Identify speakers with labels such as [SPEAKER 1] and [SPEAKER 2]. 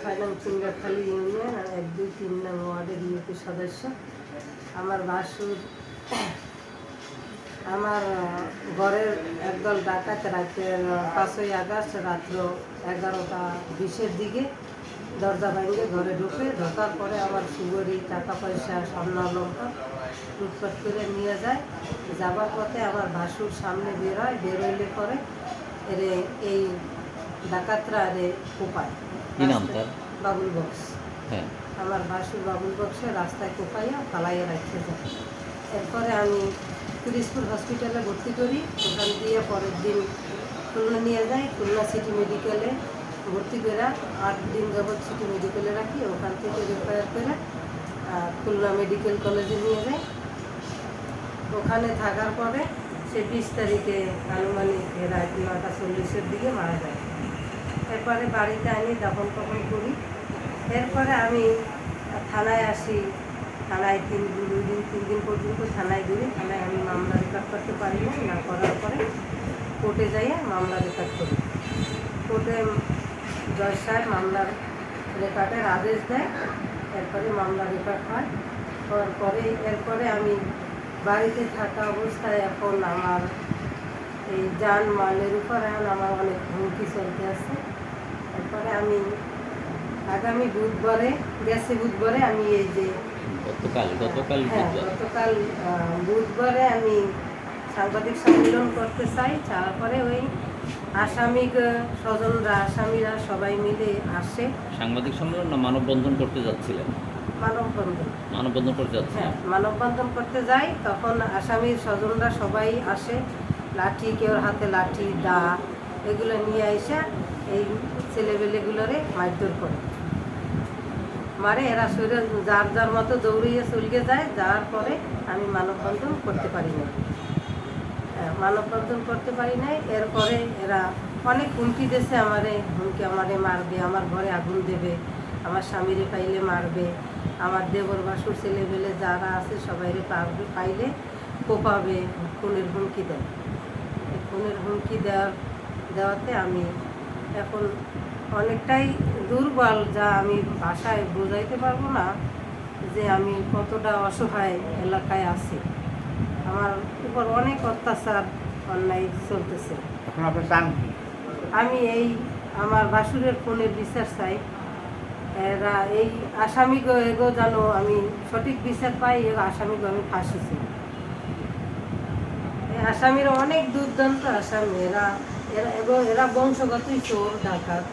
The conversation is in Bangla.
[SPEAKER 1] ছয় নং ইউনিয়ন আর এক, দুই, তিন নং ওয়ার্ডের ইউপি সদস্য। আমার ভাসুর আমার ঘরের একদল ডাকাত রাতের পাঁচই আগস্ট রাত্র এগারোটা বিশের দিকে দরজা ভাঙে ঘরে ঢুকে ঢোকার পরে আমার সুগরি টাকা পয়সা স্বর্ণ অলঙ্কার লুটপাট করে নিয়ে যায়। যাবার পথে আমার ভাসুর সামনে বেরোয় বেরোইলে পরে এরে এই ডাকাতরা রে কোপায়।
[SPEAKER 2] কি নাম তার?
[SPEAKER 1] বাবুল বক্স।
[SPEAKER 2] হ্যাঁ।
[SPEAKER 1] আমার বাসুর বাবুল বক্সে রাস্তায় কোপাইয়া পালাইয়া রাখতে যায়। এরপরে আমি পিরিসপুর হসপিটালে ভর্তি করি। ওখান দিয়ে পরের দিন খুলনা নিয়ে যাই। খুলনা সিটি মেডিকেলে ভর্তি করে আট দিন যাবৎ সিটি মেডিকেলে রাখি। ওখান থেকে রেফার করে খুলনা মেডিকেল কলেজে নিয়ে যাই। ওখানে থাকার পরে সে বিশ তারিখে আনুমানিক রাত নটা চল্লিশের দিকে মারা যায়। এরপরে বাড়িতে আমি দাপন তপন করি। এরপরে আমি থানায় আসি। থানায় তিন দুই দিন, তিন দিন পর্যন্ত থানায় ঘুরি। থানায় আমি মামলা রেকর্ড করতে পারি না না করার পরে কোর্টে যাইয়া মামলা রেকর্ড করি। কোর্টে জজ সাহেব মামলার রেকর্ডের আদেশ দেয়। এরপরে মামলা রেকর্ড হয়। হওয়ার পরে, এরপরে আমি বাড়িতে থাকা অবস্থায় এখন আমার এই যান মালের উপর এখন আমার অনেক হুমকি চলতে আছে। তারপরে আমি আগামী বুধবারে গেছে বুধবারে আমি এই যে
[SPEAKER 2] গতকাল গতকাল
[SPEAKER 1] হ্যাঁ গতকাল বুধবারে আমি সাংবাদিক সম্মেলন করতে চাই। তারপরে ওই আসামিক স্বজনরা আসামিরা সবাই মিলে আসে।
[SPEAKER 2] সাংবাদিক সম্মেলন না মানববন্ধন করতে যাচ্ছিলেন?
[SPEAKER 1] মানববন্ধন।
[SPEAKER 2] মানববন্ধন করতে
[SPEAKER 1] হ্যাঁ
[SPEAKER 2] যাচ্ছিলেন
[SPEAKER 1] মানববন্ধন করতে যাই তখন আসামির স্বজনরা সবাই আসে। লাঠি কেউর হাতে লাঠি দা এগুলো নিয়ে এসে এই ছেলেবেলেগুলোরে মারধর করে। মারে এরা শরীরে যার যার মতো দৌড়িয়ে চলকে যায় যাওয়ার পরে আমি মানববন্ধন করতে পারি না। মানববন্ধন করতে পারি নাই। এরপরে এরা অনেক হুমকি দিয়েছে আমারে। হুমকি আমারে মারবে, আমার ঘরে আগুন দেবে, আমার স্বামীরে পাইলে মারবে, আমার দেবর বাসুর ছেলে বেলে যারা আছে সবাইরে পারবে পাইলে কোপাবে, খুনের হুমকি দেয়। খুনের হুমকি দেওয়ার দেওয়াতে আমি এখন অনেকটাই দুর্বল যা আমি ভাষায় বোঝাইতে পারব না যে আমি কতটা অসহায় এলাকায় আছি। উপর অনেক অত্যাচার অন্যায় চলতেছে।
[SPEAKER 3] এখন আপনি চান
[SPEAKER 1] আমি এই আমার বাসুরের ফোনের বিচার চাই। এরা এই আসামিগো এগো যেন আমি সঠিক বিচার পাই এগো আসামিগো আমি ফাঁসিছি এই আসামির অনেক দুর্দান্ত আসামি। এরা এরা এগো এরা বংশগতই চোর ডাকাত।